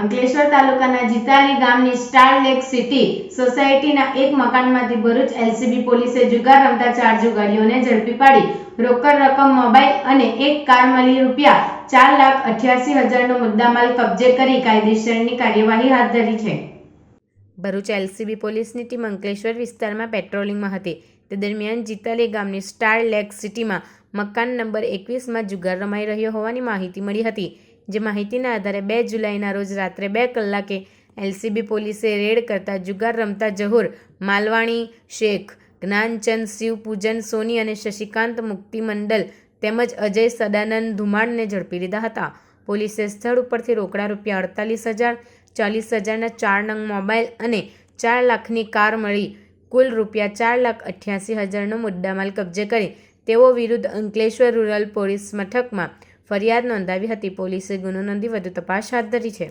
અંકલેશ્વર તાલુકાના જીતાલી ગામની star lake city સોસાયટીના એક મકાનમાંથી ભરૂચ એલસીબી પોલીસે જુગાર રમતા ચાર જુગારીઓને ઝડપી પાડી. રોકડ રકમ, મોબાઈલ અને એક કાર મળી રૂપિયા ચાર લાખ અઠ્યાસી હજારનો મુદ્દામાલ કબજે કરી કાયદેસરની કાર્યવાહી હાથ ધરી છે. ભરૂચ એલસીબી પોલીસની ટીમ અંકલેશ્વર વિસ્તારમાં પેટ્રોલિંગમાં હતી. તે દરમિયાન જીતાલી ગામની સ્ટાર લેક સિટીમાં મકાન નંબર એકવીસમાં જુગાર રમાઈ રહ્યો હોવાની માહિતી મળી હતી. જે માહિતીના આધારે બે જુલાઈના રોજ રાત્રે બે કલાકે એલસીબી પોલીસે રેડ કરતા જુગાર રમતા જહોર, માલવાણી, શેખ, જ્ઞાનચંદ, શિવપૂજન, સોની અને શશિકાંત મુક્તિ મંડલ તેમજ અજય સદાનંદ ધુમાડને ઝડપી લીધા હતા. પોલીસે સ્થળ ઉપરથી રોકડા રૂપિયા અડતાલીસ હજાર, ચાલીસ હજારના ચાર નંગ મોબાઈલ અને ચાર લાખની કાર મળી. કુલ રૂપિયા ચાર લાખ અઠ્યાસી હજારનો મુદ્દામાલ કબજે કરી. તેઓ વિરુદ્ધ અંકલેશ્વર રૂરલ પોલીસ મથકમાં ફરિયાદ નોંધાવી હતી પોલીસે ગુનો નોંધી વધુ તપાસ હાથ ધરી છે.